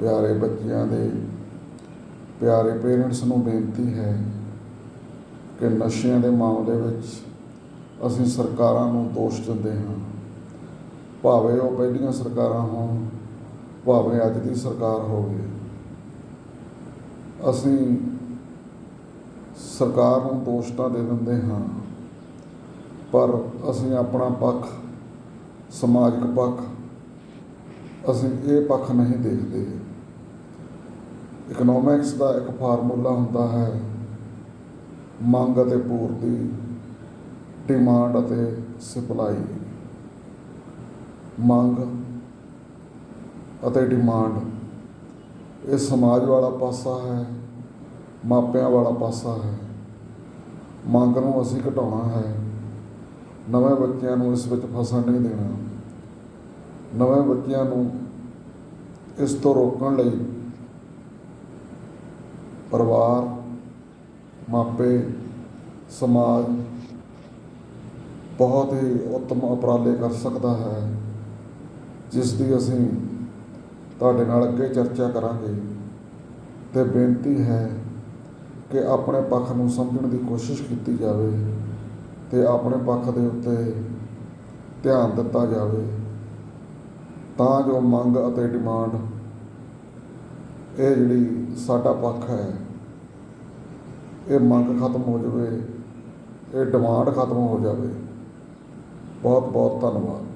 ਪਿਆਰੇ ਬੱਚਿਆਂ ਦੇ, ਪਿਆਰੇ ਪੇਰੈਂਟਸ ਨੂੰ ਬੇਨਤੀ ਹੈ ਕਿ ਨਸ਼ਿਆਂ ਦੇ ਮਾਮਲੇ ਵਿੱਚ ਅਸੀਂ ਸਰਕਾਰਾਂ ਨੂੰ ਦੋਸ਼ ਦਿੰਦੇ ਹਾਂ। ਭਾਵੇਂ ਉਹ ਪਹਿਲੀਆਂ ਸਰਕਾਰਾਂ ਹੋਣ, ਭਾਵੇਂ ਅੱਜ ਦੀ ਸਰਕਾਰ ਹੋਵੇ। ਅਸੀਂ ਸਰਕਾਰ ਨੂੰ ਦੋਸ਼ ਤਾਂ ਦੇ ਦਿੰਦੇ ਹਾਂ, ਪਰ ਅਸੀਂ ਆਪਣਾ ਪੱਖ, ਸਮਾਜਿਕ ਪੱਖ ਅਸੀਂ ਇਹ ਪੱਖ ਨਹੀਂ ਦੇਖਦੇ। ਇਕਨੋਮਿਕਸ ਦਾ ਇੱਕ ਫਾਰਮੂਲਾ ਹੁੰਦਾ ਹੈ, ਮੰਗ ਅਤੇ ਪੂਰਤੀ ਡਿਮਾਂਡ ਅਤੇ ਸਪਲਾਈ ਮੰਗ ਅਤੇ ਡਿਮਾਂਡ ਇਹ ਸਮਾਜ ਵਾਲਾ ਪਾਸਾ ਹੈ, ਮਾਪਿਆਂ ਵਾਲਾ ਪਾਸਾ ਹੈ। ਮੰਗ ਨੂੰ ਅਸੀਂ ਘਟਾਉਣਾ ਹੈ। ਨਵੇਂ ਬੱਚਿਆਂ ਨੂੰ ਇਸ ਵਿੱਚ ਫਸਣ ਨਹੀਂ ਦੇਣਾ। ਨਵੇਂ ਬੱਚਿਆਂ ਨੂੰ ਇਸ ਤੋਂ ਰੋਕਣ ਲਈ ਪਰਿਵਾਰ, ਮਾਪੇ, ਸਮਾਜ ਬਹੁਤ ਹੀ ਉੱਤਮ ਉਪਰਾਲੇ ਕਰ ਸਕਦਾ ਹੈ, ਜਿਸ ਦੀ ਅਸੀਂ ਤੁਹਾਡੇ ਨਾਲ ਅੱਗੇ ਚਰਚਾ ਕਰਾਂਗੇ ਤੇ ਬੇਨਤੀ ਹੈ ਕਿ ਆਪਣੇ ਪੱਖ ਨੂੰ ਸਮਝਣ ਦੀ ਕੋਸ਼ਿਸ਼ ਕੀਤੀ ਜਾਵੇ ਤੇ ਆਪਣੇ ਪੱਖ ਦੇ ਉੱਤੇ ਧਿਆਨ ਦਿੱਤਾ ਜਾਵੇ। ਤਾਂ ਜੋ ਮੰਗ ਅਤੇ ਡਿਮਾਂਡ ਇਹ ਜਿਹੜੀ ਸਾਡਾ ਪੱਖ ਹੈ, ਇਹ ਮੰਗ ਖਤਮ ਹੋ ਜਾਵੇ, ਇਹ ਡਿਮਾਂਡ ਖਤਮ ਹੋ ਜਾਵੇ। ਬਹੁਤ ਬਹੁਤ ਧੰਨਵਾਦ।